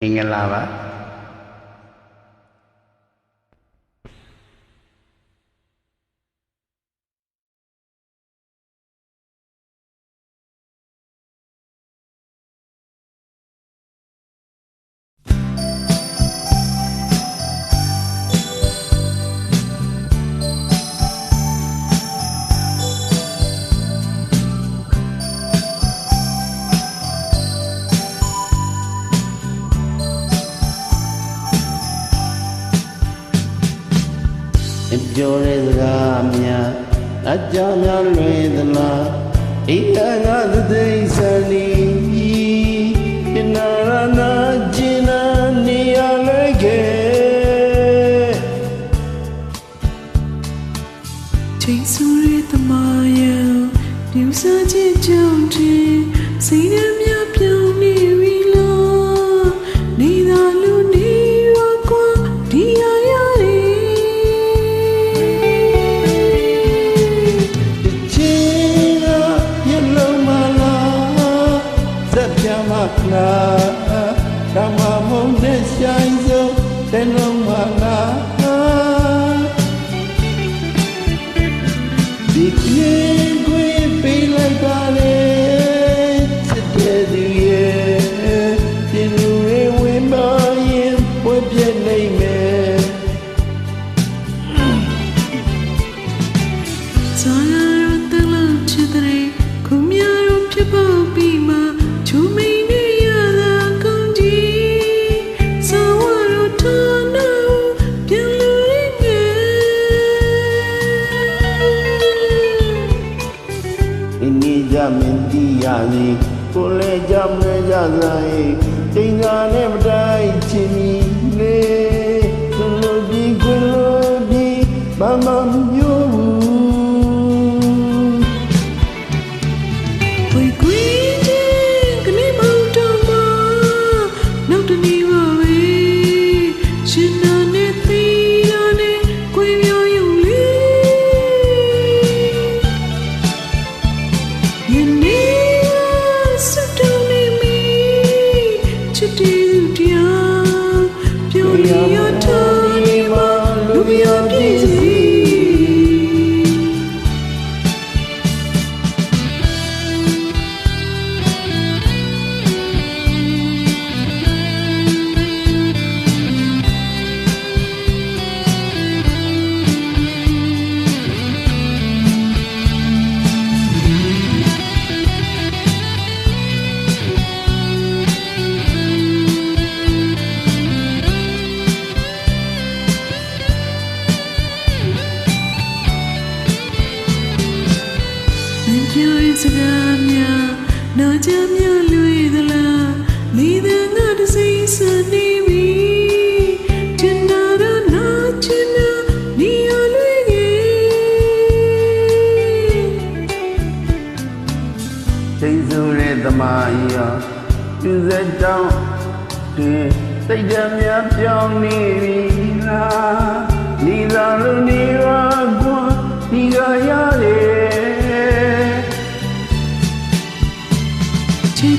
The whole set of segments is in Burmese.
မင်္ဂလာပါ ပြောတဲ့စကားများအကြောင်းများလွင်သလားအိယာကသသိစံနီ ပြမလားဓမ္မမုံ ကိုလဲကြမလဲကြဆိုင်တင်္ဂါနဲ့မတိုင်း စကားများနာကြများလွေသလားမိတဲ့ငါတစိမ့်စနေပြီချင်နာရနာချင်နာနေရလွေကြီးစိတ်ဆိုးတဲ့သမားရောသူစက်တောင်းတင်စိတ်ဓာတ်များပြောင်းနေပြီလားဒီသာလိုနေပါကွာဒီကရတယ်ချစ်ချင်နာမြင်လို့မလားပါစပြောမလားတော့မဖို့နဲ့ရှိုင်းစို့တဲ့နှလုံး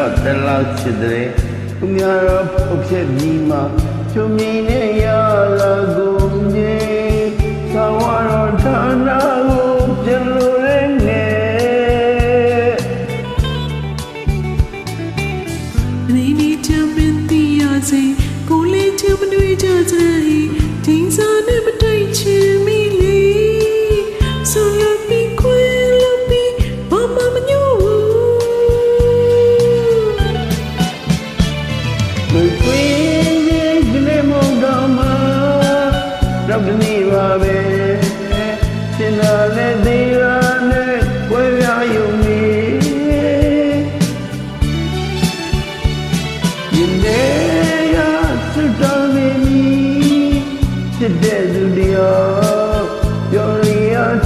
လားဖြည့်ရှိမွေပေးလိုက်ပါရဲ့ချစ်တူရဲ့ပြင်လူတွေဝင်ပါရဲ့ဝိုင်းပြောင်းလိမ့်မယ်ဒါကတော့တလောက်ချစ်တဲ့သူများတော့ဖုတ်ဖြစ်ပြီးမှချုံမင်းနဲ့ရလာကုန်ကြီးသာဝရဌာနကိုပြန်လို့ရနေနေနေချမ်းပင်တီးရစေကိုလေးချမ်းမတွေ့ကြစေ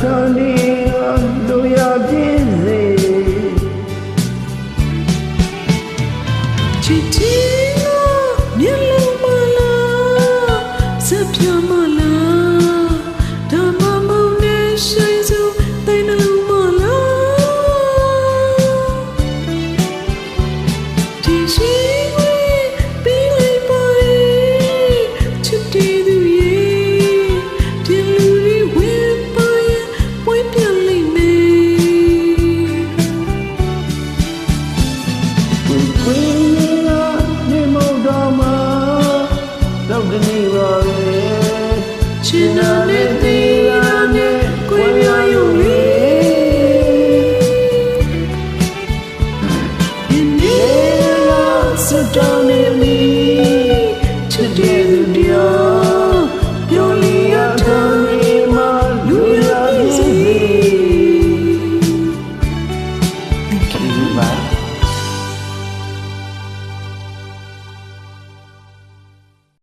I need you. ဝင်းနေကမြေမောက်တော်မှာလောက်တနေပါပဲ